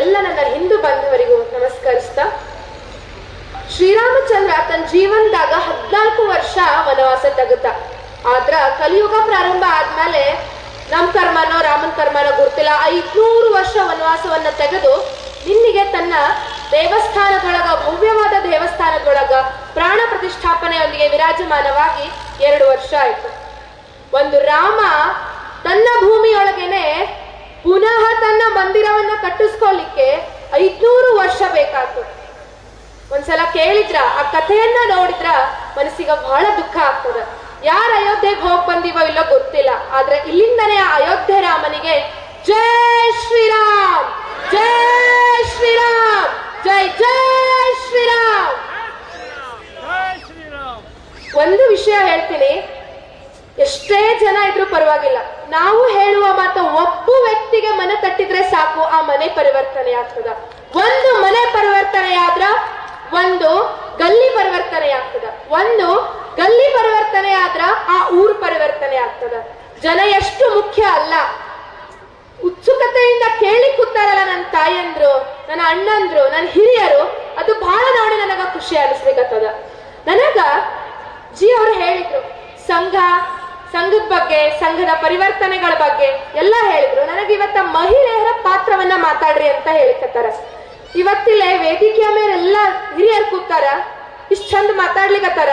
ಎಲ್ಲ ನನ್ನ ಹಿಂದೂ ಬಾಂಧವರಿಗೂ ನಮಸ್ಕರಿಸ್ತಾ, ಶ್ರೀರಾಮಚಂದ್ರ ತನ್ನ ಜೀವನದಾಗ ಹದ್ನಾಲ್ಕು ವರ್ಷ ವನವಾಸ ತೆಗುತ್ತ ಆದ್ರ ಕಲಿಯುಗ ಪ್ರಾರಂಭ ಆದ್ಮೇಲೆ ನಮ್ ಕರ್ಮನೋ ರಾಮನ್ ಕರ್ಮನೋ ಗೊತ್ತಿಲ್ಲ ಐದ್ನೂರು ವರ್ಷ ವನವಾಸವನ್ನ ತೆಗೆದು ನಿನ್ನಿಗೆ ತನ್ನ ದೇವಸ್ಥಾನದೊಳಗ, ಭವ್ಯವಾದ ದೇವಸ್ಥಾನದೊಳಗ ಪ್ರಾಣ ಪ್ರತಿಷ್ಠಾಪನೆಯೊಂದಿಗೆ ವಿರಾಜಮಾನವಾಗಿ ಎರಡು ವರ್ಷ ಆಯ್ತು. ಒಂದು ರಾಮ ತನ್ನ ಭೂಮಿಯೊಳಗೇನೆ ಪುನಃ ತನ್ನ ಮಂದಿರವನ್ನ ಕಟ್ಟಿಸ್ಕೊಳ್ಳಿಕ್ಕೆ ಐದ್ನೂರು ವರ್ಷ ಬೇಕಾಯ್ತು ಒಂದ್ಸಲ ಕೇಳಿದ್ರ, ಆ ಕಥೆಯನ್ನ ನೋಡಿದ್ರ ಮನಸ್ಸಿಗೆ ಬಹಳ ದುಃಖ ಆಗ್ತದೆ. ಯಾರ ಅಯೋಧ್ಯೆಗೆ ಹೋಗ್ ಬಂದಿವೋ ಇಲ್ಲೋ ಗೊತ್ತಿಲ್ಲ, ಆದ್ರೆ ಇಲ್ಲಿಂದನೇ ಅಯೋಧ್ಯೆ ರಾಮನಿಗೆ ಜೈ ಶ್ರೀರಾಮ್ ಜೈ ಶ್ರೀರಾಮ್, ಜೈ ಜೈ ಶ್ರೀರಾಮ್. ಒಂದು ವಿಷಯ ಹೇಳ್ತೀನಿ, ಎಷ್ಟೇ ಜನ ಇದ್ರೂ ಪರವಾಗಿಲ್ಲ. ನಾವು ಹೇಳುವ ಮಾತು ಒಬ್ಬ ವ್ಯಕ್ತಿಗೆ ಮನೆ ತಟ್ಟಿದ್ರೆ ಸಾಕು, ಆ ಮನೆ ಪರಿವರ್ತನೆ ಆಗ್ತದ. ಒಂದು ಮನೆ ಪರಿವರ್ತನೆ ಆದ್ರ ಒಂದು ಗಲ್ಲಿ ಪರಿವರ್ತನೆ ಆಗ್ತದ. ಒಂದು ಗಲ್ಲಿ ಪರಿವರ್ತನೆ ಆದ್ರ ಆ ಊರ್ ಪರಿವರ್ತನೆ ಆಗ್ತದ. ಜನ ಎಷ್ಟು ಮುಖ್ಯ ಅಲ್ಲ. ಉತ್ಸುಕತೆಯಿಂದ ಕೇಳಿ ಕೂತಾರಲ್ಲ ನನ್ನ ತಾಯಂದ್ರು, ನನ್ನ ಅಣ್ಣಂದ್ರು ನನ್ನ ಹಿರಿಯರು, ಅದು ಬಹಳ ನೋಡಿ ನನಗ ಖುಷಿ ಅನಿಸ್ಬೇಕಾಗ್ತದ ನನಗ ಜಿ ಅವರು ಹೇಳಿದ್ರು, ಸಂಘ ಸಂಘದ ಬಗ್ಗೆ, ಸಂಘದ ಪರಿವರ್ತನೆಗಳ ಬಗ್ಗೆ ಎಲ್ಲ ಹೇಳಿದ್ರು. ನನಗೆ ಇವತ್ತ ಮಹಿಳೆಯರ ಪಾತ್ರವನ್ನ ಮಾತಾಡ್ರಿ ಅಂತ ಹೇಳಿಕತ್ತಾರ. ಇವತ್ತಿಲ್ಲೇ ವೇದಿಕೆಯ ಮೇಲೆಲ್ಲ ಹಿರಿಯರು ಕೂತಾರ. ಇಷ್ಟ ಚಂದ ಮಾತಾಡ್ಲಿಕತ್ತಾರ.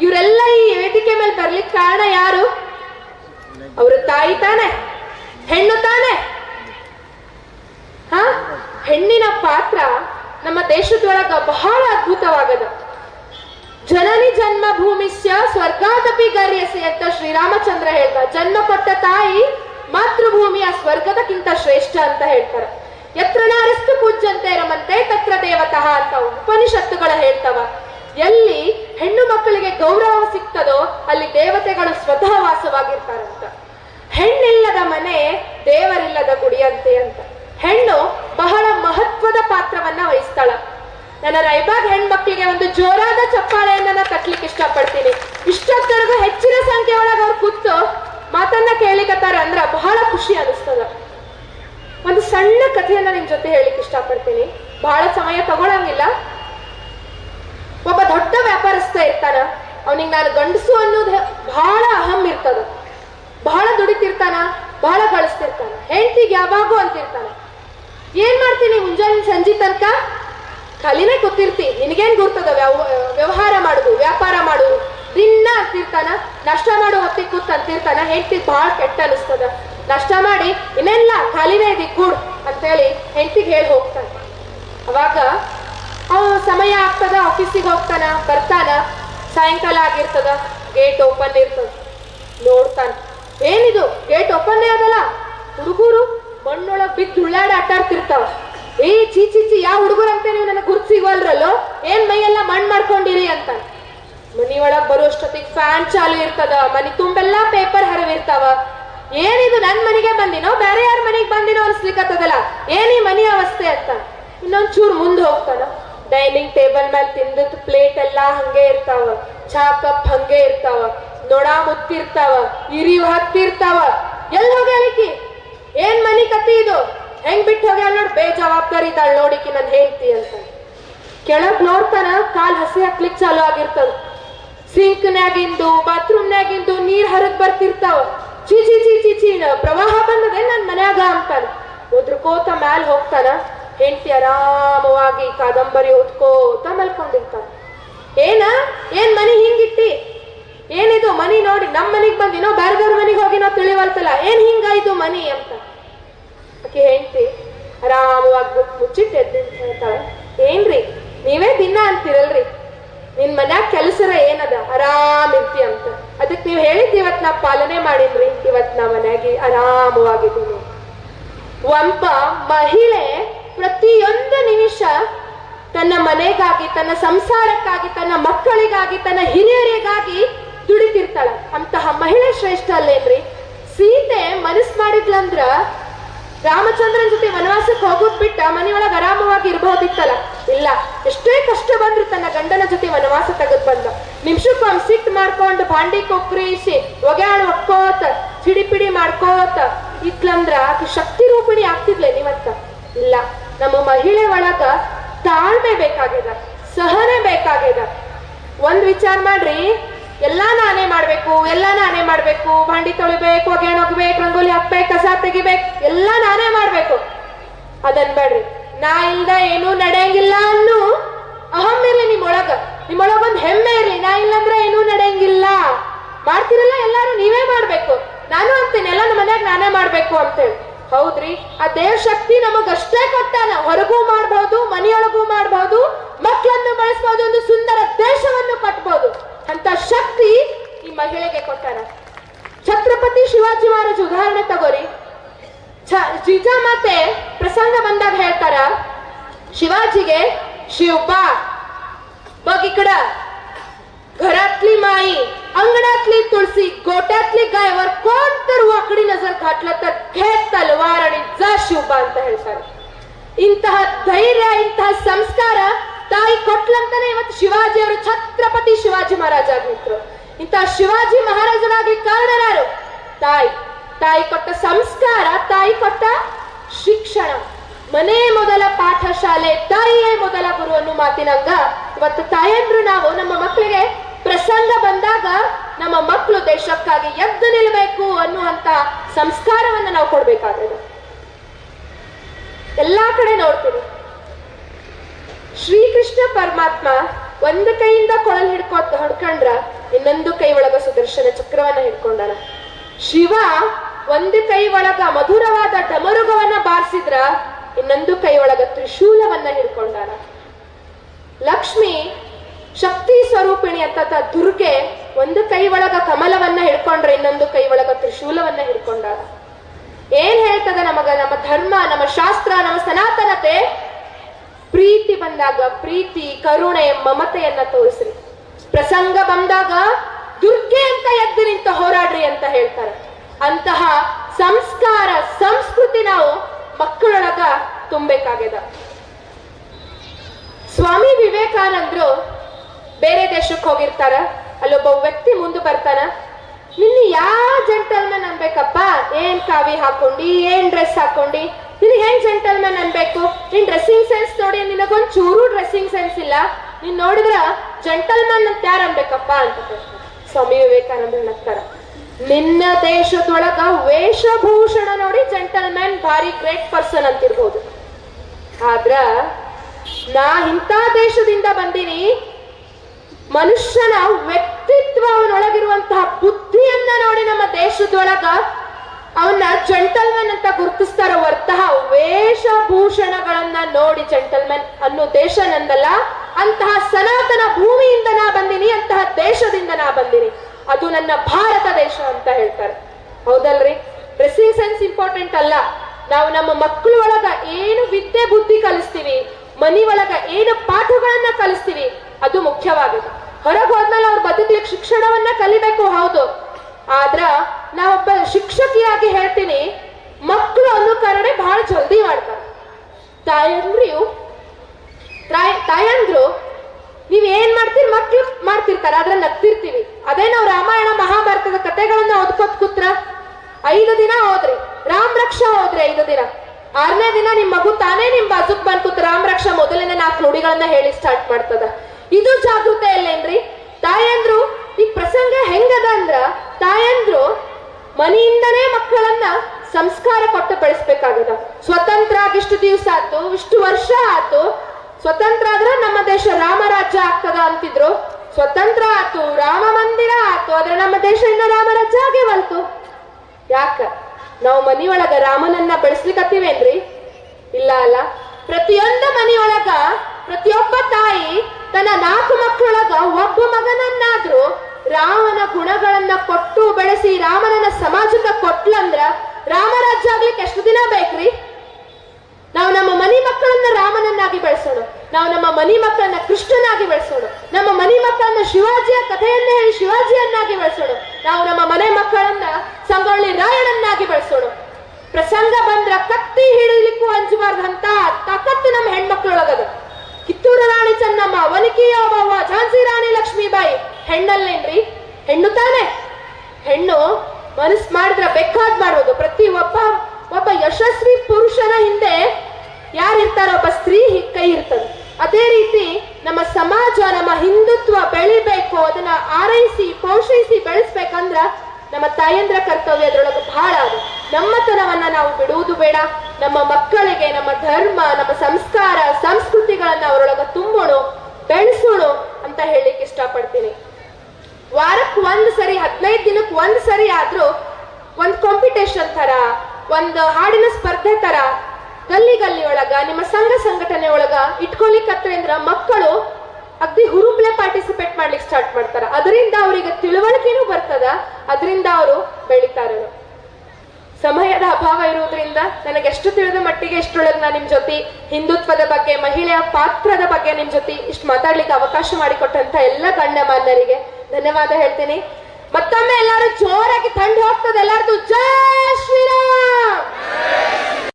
ಇವರೆಲ್ಲ ಈ ವೇದಿಕೆ ಮೇಲೆ ಬರ್ಲಿಕ್ಕೆ ಕಾರಣ ಯಾರು? ಅವರು ತಾಯಿ ತಾನೆ. ಹೆಣ್ಣು ತಾನೆ. ಹ? ಹೆಣ್ಣಿನ ಪಾತ್ರ ನಮ್ಮ ದೇಶದೊಳಗ ಬಹಳ ಅದ್ಭುತವಾಗದ. ಜನನಿ ಜನ್ಮ ಭೂಮಿಸ್ಯ ಸ್ವರ್ಗಾದಪಿ ಗರ್ಯಸಿ ಅಂತ ಶ್ರೀರಾಮಚಂದ್ರ ಹೇಳ್ತಾರೆ. ಜನ್ಮ ಕೊಟ್ಟ ತಾಯಿ ಮಾತೃಭೂಮಿಯ ಸ್ವರ್ಗದಕ್ಕಿಂತ ಶ್ರೇಷ್ಠ ಅಂತ ಹೇಳ್ತಾರೆ. ಎತ್ರ ನಾರಸ್ತು ಪೂಜ್ಯಂತೆ ಇರಮಂತೆ ತತ್ರ ದೇವತಃ ಅಂತ ಉಪನಿಷತ್ತುಗಳು ಹೇಳ್ತವ. ಎಲ್ಲಿ ಹೆಣ್ಣು ಮಕ್ಕಳಿಗೆ ಗೌರವ ಸಿಗ್ತದೋ ಅಲ್ಲಿ ದೇವತೆಗಳು ಸ್ವತಃ ವಾಸವಾಗಿರ್ತಾರಂತ ಹೆಣ್ಣಿಲ್ಲದ ಮನೆ ದೇವರಿಲ್ಲದ ಗುಡಿಯಂತೆ ಅಂತ. ಹೆಣ್ಣು ಬಹಳ ಮಹತ್ವದ ಪಾತ್ರವನ್ನ ವಹಿಸ್ತಾಳ. ನನ್ನ ರೈಬಾಗ್ ಹೆಣ್ಮಕ್ಳಿಗೆ ಒಂದು ಜೋರಾದ ಚಪ್ಪಾಳೆಯನ್ನ ನಾನು ತಟ್ಲಿಕ್ಕೆ ಇಷ್ಟಪಡ್ತೀನಿ. ಇಷ್ಟೊತ್ತರೆಗೂ ಹೆಚ್ಚಿನ ಸಂಖ್ಯೆ ಒಳಗೆ ಅವ್ರು ಕೂತು ಮಾತನ್ನ ಕೇಳಿಕತ್ತಾರ ಅಂದ್ರ ಬಹಳ ಖುಷಿ ಅನಿಸ್ತದ. ಒಂದು ಸಣ್ಣ ಕಥೆಯನ್ನ ನಿಮ್ ಜೊತೆ ಹೇಳಿಕ್ ಇಷ್ಟಪಡ್ತೀನಿ. ಬಹಳ ಸಮಯ ತಗೊಳಂಗಿಲ್ಲ. ಒಬ್ಬ ದೊಡ್ಡ ವ್ಯಾಪಾರಸ್ಥ ಇರ್ತಾನ. ಅವನಿಗೆ ನಾನು ಗಂಡಸು ಅನ್ನೋದು ಬಹಳ ಅಹಂ ಇರ್ತದ. ಬಹಳ ದುಡಿತಿರ್ತಾನ, ಬಹಳ ಗಳಿಸ್ತಿರ್ತಾನ. ಹೆಂಡತಿಗೆ ಯಾವಾಗೂ ಅಂತಿರ್ತಾನ. ಏನ್ ಮಾಡ್ತೀನಿ ಮುಂಜಾನೆ ಸಂಜೆ ತನಕ? ಖಾಲಿನೇ ಗೊತ್ತಿರ್ತಿ ನಿನಗೇನ್ ಗೊತ್ತದ ವ್ಯವ- ವ್ಯವಹಾರ ಮಾಡುದು, ವ್ಯಾಪಾರ ಮಾಡುದು? ದಿನ ಅಂತಿರ್ತಾನ ನಷ್ಟ ಮಾಡೋ ಹೊತ್ತಿಗೆ ಕೂತ್ ಅಂತಿರ್ತಾನ ಹೆಂಡತಿ ಬಹಳ ಕೆಟ್ಟ ಅನಿಸ್ತದ. ನಷ್ಟ ಮಾಡಿ ಇನ್ನೆಲ್ಲ ಖಾಲಿನೇ ಇದೆ, ಕೂಡ್ ಅಂತೇಳಿ ಹೆಂಡತಿಗೆ ಹೇಳಿ ಹೋಗ್ತಾನೆ. ಅವಾಗ ಅವ ಸಮಯ ಆಗ್ತದ ಆಫೀಸಿಗೆ ಹೋಗ್ತಾನ, ಬರ್ತಾನ, ಸಾಯಂಕಾಲ ಆಗಿರ್ತದ ಗೇಟ್ ಓಪನ್ ಇರ್ತದ. ನೋಡ್ತಾನ, ಏನಿದು ಗೇಟ್ ಓಪನ್ ಅದಲ್ಲ, ಹುಡುಗರು ಮಣ್ಣೊಳಗೆ ಬಿದ್ದು ಉಳ್ಳಾಡ ಆಟ ಆಡ್ತಿರ್ತಾವ ಏ ಚೀಚಿಚಿ ಯಾವ ಚಿ ಯಾವ ಹುಡುಗರಂತೆ ನೀವು ನನಗೆ ಗುರ್ತು ಸಿಗೋಲ್ರಲ್ಲೋ? ಏನ್ ಮೈಯೆಲ್ಲ ಮಣ್ಣು ಮಾಡ್ಕೊಂಡಿರಿ ಅಂತ. ಮನಿ ಒಳಗ್ ಬರುವಷ್ಟೊತ್ತಿಗೆ ಫ್ಯಾನ್ ಚಾಲು ಇರ್ತದ, ಮನಿ ತುಂಬೆಲ್ಲ ಪೇಪರ್ ಹರವಿರ್ತಾವ. ಏನಿದು ನನ್ ಮನೆಗೆ ಬಂದಿನೋ, ಬೇರೆ ಯಾರ ಮನೆಗೆ ಬಂದಿನೋ ಅನ್ಸ್ಲಿಕ್ಕತ್ತದಲ್ಲ? ಏನೀ ಮನಿ ಅವಸ್ಥೆ ಅಂತ. ಇನ್ನೊಂದ್ ಚೂರ್ ಮುಂದೆ ಹೋಗ್ತಾನ. ಡೈನಿಂಗ್ ಟೇಬಲ್ ಮೇಲೆ ತಿಂದದ್ ಪ್ಲೇಟ್ ಎಲ್ಲಾ ಹಂಗೆ ಇರ್ತಾವ. ಚಾ ಕಪ್ ಹಂಗೆ ಇರ್ತಾವ. ನೊಡ ಮುತ್ತಿರ್ತಾವ. ಇರಿವ್ ಹತ್ತಿರ್ತಾವ. ಎಲ್ ಹೋಗ್ಯಾಳಿಕಿ ಏನ್ ಮನಿ ಕತ್ತಿ ಇದು? ಹೆಂಗ್ ಬಿಟ್ಟು ಹೋಗ್ಯಾಳ ನೋಡ್ ಬೇಜವಾಬ್ದಾರಿ ಇದ್ದಾಳ ನೋಡಿಕಿ ನನ್ ಹೇಳ್ತಿ ಅಂತ. ಕೆಳಗ್ ನೋಡ್ತಾನ ಕಾಲ್ ಹಸಿ ಹಾಕ್ಲಿಕ್ ಚಾಲು ಆಗಿರ್ತದ. ಸಿಂಕ್ನ್ಯಾಗಿಂದು ಬಾತ್ರೂಮ್ನ್ಯಾಗಿಂದು ನೀರ್ ಹರಿದ್ ಬರ್ತಿರ್ತಾವ. ಚಿ ಚಿ ಚಿ ಚಿ ಚೀ ಪ್ರವಾಹ ಬಂದದೆ ನನ್ ಮನ್ಯಾಗ ಅಂತಾನ. ಒದ್ರಕೋತ ಮ್ಯಾಲ್ ಹೋಗ್ತಾನ. ಹೆಂಡತಿ ಆರಾಮವಾಗಿ ಕಾದಂಬರಿ ಓದ್ಕೋತ ಮಲ್ಕೊಂಡಿರ್ತಾನ. ಏನ? ಏನ್ ಮನಿ ಹಿಂಗಿಟ್ಟಿ? ಏನಿದು ಮನಿ ನೋಡಿ ನಮ್ಮ ಮನಿಗ್ ಬಂದಿನೋ ಬ್ಯಾರೆ ಮನಿಗ್ ಹೋಗಿನೋ ತಿಳಿವಲ್ತಲ್ಲ ಏನ್ ಹಿಂಗಾಯ್ತು ಮನಿ ಅಂತ. ಆಕೆ ಹೆಂಡತಿ, ಆರಾಮವಾಗಿ ಮುಚ್ಚಿಟ್ಟು ಎದ್ದು ಹೇಳ್ತಾಳೆ ಏನ್ರಿ, ನೀವೇ ದಿನ ಅಂತೀರಲ್ರಿ? ನಿನ್ ಮನ್ಯಾಗ ಕೆಲಸರ ಏನದ? ಆರಾಮ್ ಇರ್ತಿ ಅಂತ. ಅದಕ್ಕೆ ನೀವು ಹೇಳಿದ್ ಇವತ್ ನಾ ಪಾಲನೆ ಮಾಡಿನ್ರಿ. ಇವತ್ ನಾ ಮನ್ಯಾಗಿ ಆರಾಮವಾಗಿದ್ದೀನಿ. ಒಬ್ಬ ಮಹಿಳೆ ಪ್ರತಿಯೊಂದು ನಿಮಿಷ ತನ್ನ ಮನೆಗಾಗಿ, ತನ್ನ ಸಂಸಾರಕ್ಕಾಗಿ, ತನ್ನ ಮಕ್ಕಳಿಗಾಗಿ, ತನ್ನ ಹಿರಿಯರಿಗಾಗಿ ದುಡಿತಿರ್ತಾಳ. ಅಂತಹ ಮಹಿಳೆ ಶ್ರೇಷ್ಠ ಅಲ್ಲೇನ್ರಿ? ಸೀತೆ ಮನಸ್ ಮಾಡಿದ್ಲಂದ್ರ ರಾಮಚಂದ್ರನ್ ಜೊತೆ ವನವಾಸಕ್ಕೆ ಹೋಗೋದ್ ಬಿಟ್ಟ ಮನೆಯೊಳಗೆ ಆರಾಮವಾಗಿ ಇರಬಹುದಿತ್ತಲ್ಲ? ಇಲ್ಲ, ಎಷ್ಟೇ ಕಷ್ಟ ಬಂದ್ರು ತನ್ನ ಗಂಡನ ಜೊತೆ ವನವಾಸ ತೆಗೆದ್ ಬಂದ ನಿಮಿಷಕ್ಕೊಮ್ಮೆ ಸಿಟ್ ಮಾಡ್ಕೊಂಡು ಬಾಂಡಿ ಕೊಕ್ರಿಸಿ ಒಗ್ಯಾಣ ಒಕ್ಕೋತ ಚಿಡಿಪಿಡಿ ಮಾಡ್ಕೋತ ಇತ್ಲಂದ್ರ ಆಕಿ ಶಕ್ತಿ ರೂಪಿಣಿ ಆಗ್ತಿದ್ಲೆ ನೀವತ್ತ ಇಲ್ಲ, ನಮ್ಮ ಮಹಿಳೆ ಒಳಗ ತಾಳ್ಮೆ ಬೇಕಾಗ್ಯದ ಸಹನೆ ಬೇಕಾಗ್ಯದ ಒಂದ್ ವಿಚಾರ ಮಾಡ್ರಿ. ಎಲ್ಲಾ ನಾನೇ ಮಾಡ್ಬೇಕು, ಎಲ್ಲ ನಾನೇ ಮಾಡ್ಬೇಕು. ಭಾಂಡಿ ತೊಳಿಬೇಕು ಒಗೆಣ್ ಹೋಗ್ಬೇಕು ರಂಗೋಲಿ ಹಾಕ್ಬೇಕು, ಕಸ ತೆಗಿಬೇಕು, ಎಲ್ಲ ನಾನೇ ಮಾಡ್ಬೇಕು. ಅದನ್ಬೇಡ್ರಿ ನಾ ಇಲ್ದ ಏನೂ ನಡೆಯಂಗಿಲ್ಲ ಅನ್ನು ಅಹಂ ಇರ್ಲಿ ನಿಮ್ಮೊಳಗ. ನಿಮ್ಮೊಳಗ ಒಂದ್ ಹೆಮ್ಮೆ ಇರ್ಲಿ. ನಾ ಇಲ್ಲಂದ್ರೆ ಏನೂ ನಡೆಯಂಗಿಲ್ಲ. ಮಾಡ್ತಿರಲ್ಲ ಎಲ್ಲಾರು, ನೀವೇ ಮಾಡ್ಬೇಕು. ನಾನು ಅಂತೀನಿ, ಎಲ್ಲ ನಮ್ಮ ಮನ್ಯಾಗ ನಾನೇ ಮಾಡ್ಬೇಕು ಅಂತೇಳಿ ಹೌದ್ರಿ? ಆ ದೇವ್ ಶಕ್ತಿ ನಮಗಷ್ಟೇ ಕೊಟ್ಟಾನ. ಹೊರಗೂ ಮಾಡ್ಬೋದು, ಮನೆಯೊಳಗೂ ಮಾಡ್ಬೋದು ಮಕ್ಕಳನ್ನು ಬಳಸಬಹುದು ಒಂದು ಸುಂದರ ದೇಶವನ್ನು ಕಟ್ಬೋದು. ಅಂತ ಶಕ್ತಿ ಈ ಮಹಿಳೆಗೆ ಕೊಟ್ಟಾನ ಛತ್ರಪತಿ ಶಿವಾಜಿ ಮಹಾರಾಜ್ ಉದಾಹರಣೆ ತಗೋರಿ ಛ- ಜಿಜಾಮಾತೆ ಪ್ರಸಂಗ ಬಂದಾಗ ಹೇಳ್ತಾರ शिवाजीगे शिवबा बघ इकडं घरातली माई अंगणातली तुळशी गोट्यातली गायवर कोण तर वाकडी नजर घातलं तर घे तलवार आणि जा ಶಿವಬಾ ಅಂತ ಹೇಳ್ತಾರೆ ಇಂತಹ ಧೈರ್ಯ ಇಂತಹ ಸಂಸ್ಕಾರ ತಾಯಿ ಕೊಟ್ಲಂತಾನೆ ಇವತ್ತು ಶಿವಾಜಿ ಅವರು ಛತ್ರಪತಿ ಶಿವಾಜಿ ಮಹಾರಾಜ ಆಗಿದ್ರು ಇಂತಹ ಶಿವಾಜಿ ಮಹಾರಾಜರಾಗಿ ಕಾರಣರಾರು ತಾಯಿ. ತಾಯಿ ಕೊಟ್ಟ ಸಂಸ್ಕಾರ, ತಾಯಿ ಕೊಟ್ಟ ಶಿಕ್ಷಣ. ಮನೆ ಮೊದಲ ಪಾಠಶಾಲೆ, ತಾಯಿಯೇ ಮೊದಲ ಗುರು ಅನ್ನೋ ಮಾತಿನಂಗ ಇವತ್ತು ತಾಯಂದ್ರು ನಾವು ನಮ್ಮ ಮಕ್ಕಳಿಗೆ ಪ್ರಸಂಗ ಬಂದಾಗ ನಮ್ಮ ಮಕ್ಕಳು ದೇಶಕ್ಕಾಗಿ ಎದ್ದು ನಿಲ್ಲಬೇಕು ಅನ್ನುವಂತ ಸಂಸ್ಕಾರವನ್ನ ನಾವು ಕೊಡ್ಬೇಕಾಗಿದೆ ಎಲ್ಲಾ ಕಡೆ ನೋಡ್ತೀವಿ. ಶ್ರೀಕೃಷ್ಣ ಪರಮಾತ್ಮ ಒಂದು ಕೈಯಿಂದ ಕೊಳಲ್ ಹಿಡ್ಕೊ ಹೊಡ್ಕೊಂಡ್ರ ಇನ್ನೊಂದು ಕೈ ಒಳಗ ಸುದರ್ಶನ ಚಕ್ರವನ್ನ ಹಿಡ್ಕೊಂಡಾನ. ಶಿವ ಒಂದು ಕೈ ಒಳಗ ಮಧುರವಾದ ಡಮರುಗವನ್ನ ಬಾರಿಸಿದ್ರ ಇನ್ನೊಂದು ಕೈ ಒಳಗ ತ್ರಿಶೂಲವನ್ನ ಹಿಡ್ಕೊಂಡಾರ ಲಕ್ಷ್ಮಿ ಶಕ್ತಿ ಸ್ವರೂಪಿಣಿ ಅಂತ ದುರ್ಗೆ ಒಂದು ಕೈ ಒಳಗ ಕಮಲವನ್ನ ಹಿಡ್ಕೊಂಡ್ರೆ ಇನ್ನೊಂದು ಕೈ ಒಳಗ ತ್ರಿಶೂಲವನ್ನ ಹಿಡ್ಕೊಂಡಾರ ಏನ್ ಹೇಳ್ತದೆ ನಮಗ? ನಮ್ಮ ಧರ್ಮ, ನಮ್ಮ ಶಾಸ್ತ್ರ, ನಮ್ಮ ಸನಾತನತೆ ಪ್ರೀತಿ ಬಂದಾಗ ಪ್ರೀತಿ, ಕರುಣೆ ಮಮತೆಯನ್ನ ತೋರಿಸ್ರಿ. ಪ್ರಸಂಗ ಬಂದಾಗ ದುರ್ಗೆ ಅಂತ ಎದ್ದು ನಿಂತ ಹೋರಾಡ್ರಿ ಅಂತ ಹೇಳ್ತಾರೆ. ಅಂತಹ ಸಂಸ್ಕಾರ, ಸಂಸ್ಕೃತಿ ನಾವು ಮಕ್ಕಳೊಳಗ ತುಂಬಬೇಕಾಗ್ಯದ. ಸ್ವಾಮಿ ವಿವೇಕಾನಂದರು ಬೇರೆ ದೇಶಕ್ಕೆ ಹೋಗಿರ್ತಾರ, ಅಲ್ಲೊಬ್ಬ ವ್ಯಕ್ತಿ ಮುಂದೆ ಬರ್ತಾನ, ನಿನ್ನ ಯಾವ ಜೆಂಟಲ್ಮನ್ ಅನ್ಬೇಕಪ್ಪ ಏನ್ ಕಾವಿ ಹಾಕೊಂಡಿ, ಏನ್ ಡ್ರೆಸ್ ಹಾಕೊಂಡಿ? ನಿನಗೆ ಹೆಂಗ್ ಮ್ಯಾನ್ ಅನ್ಬೇಕು? ನಿನ್ ಡ್ರೆಸ್ಸಿಂಗ್ ಸೆನ್ಸ್ ನೋಡಿ ನಿನಗೊಂದ್ ಚೂರು ಡ್ರೆಸ್ಸಿಂಗ್ ಸೆನ್ಸ್ ಇಲ್ಲ. ನೀನ್ ನೋಡಿದ್ರ ಜೆಂಟಲ್ಮನ್ ಅಂತ ಯಾರು ಅನ್ಬೇಕಪ್ಪ ಅಂತ. ಸ್ವಾಮಿ ವಿವೇಕಾನಂದ ಹೇಳ್ತಾರ ನಿನ್ನ ದೇಶದೊಳಗ ವೇಷಭೂಷಣ ನೋಡಿ ಜೆಂಟಲ್ಮ್ಯಾನ್ ಭಾರಿ ಗ್ರೇಟ್ ಪರ್ಸನ್ ಅಂತಿರ್ಬೋದು. ಆದ್ರ ನಾ ಇಂಥ ದೇಶದಿಂದ ಬಂದೀನಿ, ಮನುಷ್ಯನ ವ್ಯಕ್ತಿತ್ವ ಅವನೊಳಗಿರುವಂತಹ ಬುದ್ಧಿಯನ್ನ ನೋಡಿ ನಮ್ಮ ದೇಶದೊಳಗ ಅವನ್ನ ಜಂಟಲ್ಮನ್ ಅಂತ ಗುರುತಿಸ್ತಾರ ಹೊರತಃ ವೇಷಭೂಷಣಗಳನ್ನ ನೋಡಿ ಜಂಟಲ್ಮನ್ ಅನ್ನೋ ದೇಶ ನಂದಲ್ಲ, ಅಂತಹ ಸನಾತನ ಭೂಮಿಯಿಂದ ನಾ ಬಂದಿನಿ, ಅಂತಹ ದೇಶದಿಂದ ನಾ ಬಂದಿನಿ. ಅದು ನನ್ನ ಭಾರತ ದೇಶ ಅಂತ ಹೇಳ್ತಾರೆ. ಹೌದಲ್ರಿ? ಡ್ರೆಸ್ಸಿಂಗ್ ಸೆನ್ಸ್ ಇಂಪಾರ್ಟೆಂಟ್ ಅಲ್ಲ. ನಾವು ನಮ್ಮ ಮಕ್ಕಳು ಒಳಗ ಏನು ವಿದ್ಯೆ ಬುದ್ಧಿ ಕಲಿಸ್ತೀವಿ, ಮನಿ ಒಳಗ ಏನು ಪಾಠಗಳನ್ನ ಕಲಿಸ್ತೀವಿ, ಅದು ಮುಖ್ಯವಾಗಿದೆ. ಹೊರಗೆ ಹೋದ್ಮೇಲೆ ಅವ್ರ ಬದುಕ್ಲಿಕ್ಕೆ ಶಿಕ್ಷಣವನ್ನ ಕಲಿಬೇಕು, ಹೌದು. ಆದ್ರ ನಾವೊಬ್ಬ ಶಿಕ್ಷಕಿಯಾಗಿ ಹೇಳ್ತೀನಿ ಮಕ್ಕಳು ಅನುಕರಣೆ ಬಹಳ ಜಲ್ದಿ ಮಾಡ್ತಾರೆ. ತಾಯಂದ್ರಿಯು, ತಾಯ್, ತಾಯಂದ್ರು, ನೀವ್ ಏನ್ ಮಾಡ್ತೀರಿ, ಮಕ್ಳು ಮಾಡ್ತಿರ್ತಾರೆ ಅದ್ರ ನಗ್ತಿರ್ತೀವಿ. ಅದೇ ನಾವು ರಾಮಾಯಣ ಮಹಾಭಾರತದ ಕಥೆಗಳನ್ನ ಓದ್ಕೋತ್ ಕೂತ್ರ. ಐದು ದಿನ ಹೋದ್ರಿ ರಾಮ್ ರಕ್ಷಾ ಹೋದ್ರಿ ಐದು ದಿನ. ಆರನೇ ದಿನ ನಿಮ್ ಮಗು ತಾನೇ ನಿಮ್ ಬಾಜುಕ್ ಬಂದ್ ಕೂತ್ ರಾಮ್ ರಕ್ಷಾ ಮೊದಲಿನ ನಾಲ್ಕು ನುಡಿಗಳನ್ನ ಹೇಳಿ ಸ್ಟಾರ್ಟ್ ಮಾಡ್ತದ. ಇದು ಜಾಗೃತೆ ಇಲ್ಲೇನ್ರಿ ತಾಯಂದ್ರು, ಈ ಪ್ರಸಂಗ ಹೆಂಗದ ಅಂದ್ರ, ತಾಯಂದ್ರು ಮನೆಯಿಂದನೇ ಮಕ್ಕಳನ್ನ ಸಂಸ್ಕಾರ ಕೊಟ್ಟು ಬೆಳೆಸ್ಬೇಕಾಗದ. ಸ್ವತಂತ್ರ ಆಗಿಷ್ಟು ದಿವಸ ಆಯ್ತು, ಇಷ್ಟು ವರ್ಷ ಆತು ಸ್ವತಂತ್ರ ಆದ್ರೆ ನಮ್ಮ ದೇಶ ರಾಮರಾಜ್ಯ ಆಗ್ತದ ಅಂತಿದ್ರು. ಸ್ವತಂತ್ರ ಆತು ರಾಮ ಮಂದಿರ ಆತು ಆದ್ರೆ ನಮ್ಮ ದೇಶ ಇನ್ನ ರಾಮರಾಜ್ಯ ಆಗಿ ಬಂತು ಯಾಕ? ನಾವು ಮನಿಯೊಳಗ ರಾಮನನ್ನ ಬೆಳೆಸ್ಲಿಕತ್ತೀವೇನ್ರಿ ಇಲ್ಲ ಅಲ್ಲ. ಪ್ರತಿಯೊಂದು ಮನೆಯೊಳಗ ಪ್ರತಿಯೊಬ್ಬ ತಾಯಿ ತನ್ನ ನಾಲ್ಕು ಮಕ್ಕಳೊಳಗ ಒಬ್ಬ ಮಗನನ್ನಾದ್ರೂ ರಾಮನ ಗುಣಗಳನ್ನ ಕೊಟ್ಟು ಬೆಳೆಸಿ ರಾಮನನ್ನ ಸಮಾಜಕ್ಕೆ ಕೊಟ್ಲಂದ್ರ ರಾಮರಾಜ್ಯ ಆಗ್ಲಿಕ್ಕೆ ಎಷ್ಟು ದಿನ ಬೇಕ್ರಿ? ನಾವು ನಮ್ಮ ಮನಿ ಮಕ್ಕಳನ್ನ ರಾಮನನ್ನಾಗಿ ಬೆಳೆಸೋಣ ನಾವು ನಮ್ಮ ಮನಿ ಮಕ್ಕಳನ್ನ ಕೃಷ್ಣನಾಗಿ ಬೆಳೆಸೋಣ ನಮ್ಮ ಮನಿ ಮಕ್ಕಳನ್ನ ಶಿವಾಜಿಯ ಕಥೆಯನ್ನ ಹೇಳಿ ಶಿವಾಜಿಯನ್ನಾಗಿ ಬೆಳೆಸೋಣ ನಾವು ನಮ್ಮ ಮನೆ ಮಕ್ಕಳನ್ನ ಸಂಗೊಳ್ಳಿ ರಾಯಣನ್ನಾಗಿ ಬೆಳೆಸೋಣ ಪ್ರಸಂಗ ಬಂದ್ರ ಕತ್ತಿ ಹಿಡಿಲಿಕ್ಕೂ ಹಂಚಬಾರ್ದಂತ ತಾಕತ್ತು ನಮ್ಮ ಹೆಣ್ಮಕ್ಳೊಳಗದು. ಕಿತ್ತೂರು ರಾಣಿ ಚೆನ್ನಮ್ಮ, ವನಿಕಿ ಓಬವ್ವ ಝಾನ್ಸಿ ರಾಣಿ ಲಕ್ಷ್ಮೀಬಾಯಿ ಹೆಣ್ಣಲ್ಲೇನ್ರಿ? ಹೆಣ್ಣು ತಾನೆ? ಹೆಣ್ಣು ಮನಸ್ಸು ಮಾಡಿದ್ರ ಬೇಕಾದ್ ಮಾಡ್ಬೋದು. ಪ್ರತಿ ಒಬ್ಬ ಒಬ್ಬ ಯಶಸ್ವಿ ಪುರುಷನ ಹಿಂದೆ ಯಾರಿರ್ತಾರೋ ಒಬ್ಬ ಸ್ತ್ರೀ ಕೈ ಇರ್ತದೆ. ಅದೇ ರೀತಿ ನಮ್ಮ ಸಮಾಜ, ನಮ್ಮ ಹಿಂದುತ್ವ ಬೆಳಿಬೇಕು, ಅದನ್ನ ಆರೈಸಿ, ಪೋಷಿಸಿ ಬೆಳೆಸ್ಬೇಕಂದ್ರ ನಮ್ಮ ತಾಯಂದ್ರ ಕರ್ತವ್ಯ ಅದ್ರೊಳಗೆ ಬಹಳ ಅದು. ನಮ್ಮತನವನ್ನ ನಾವು ಬಿಡುವುದು ಬೇಡ. ನಮ್ಮ ಮಕ್ಕಳಿಗೆ, ನಮ್ಮ ಧರ್ಮ, ನಮ್ಮ ಸಂಸ್ಕಾರ, ಸಂಸ್ಕೃತಿಗಳನ್ನ ಅವರೊಳಗೆ ತುಂಬೋಣ, ಬೆಳೆಸೋಣ ಅಂತ ಹೇಳಲಿಕ್ಕೆ ಇಷ್ಟಪಡ್ತೀನಿ. ವಾರಕ್ಕೆ ಒಂದು ಸರಿ, ಹದಿನೈದು ದಿನಕ್ಕೆ ಒಂದು ಸರಿ ಆದರೂ ಒಂದು ಕಾಂಪಿಟೇಷನ್ ಥರ, ಒಂದು ಹಾಡಿನ ಸ್ಪರ್ಧೆ ಥರ ಗಲ್ಲಿ ಗಲ್ಲಿ ಒಳಗ ನಿಮ್ಮ ಸಂಘ ಸಂಘಟನೆ ಒಳಗ ಇಟ್ಕೊಲಿಕ್ಕತ್ರ ಅಂದ್ರ ಮಕ್ಕಳು ಅಗ್ದಿ ಹುರುಪ್ಲೆ ಪಾರ್ಟಿಸಿಪೇಟ್ ಮಾಡ್ಲಿಕ್ಕೆ ಸ್ಟಾರ್ಟ್ ಮಾಡ್ತಾರ. ಅದರಿಂದ ಅವರಿಗೆ ತಿಳುವಳಿಕೆನೂ ಬರ್ತದ, ಅದರಿಂದ ಅವರು ಬೆಳಿತಾರ. ಸಮಯದ ಅಭಾವ ಇರುವುದರಿಂದ ನನಗೆ ಎಷ್ಟು ತಿಳಿದ ಮಟ್ಟಿಗೆ ಇಷ್ಟೊಳಗೆ ನಾನು ನಿಮ್ಮ ಜೊತೆ, ಹಿಂದುತ್ವದ ಬಗ್ಗೆ, ಮಹಿಳೆಯ ಪಾತ್ರದ ಬಗ್ಗೆ ನಿಮ್ಮ ಜೊತೆ ಇಷ್ಟು ಮಾತಾಡ್ಲಿಕ್ಕೆ ಅವಕಾಶ ಮಾಡಿಕೊಟ್ಟಂತ ಎಲ್ಲ ಗಣ್ಯಮಾನ್ಯರಿಗೆ ಧನ್ಯವಾದ ಹೇಳ್ತೀನಿ. ಮತ್ತೊಮ್ಮೆ ಎಲ್ಲರೂ ಜೋರಾಗಿ ತಂಡ ಹೋಗ್ತದೆ ಎಲ್ಲರದು. ಜಯ ಶ್ರೀರಾಮ್.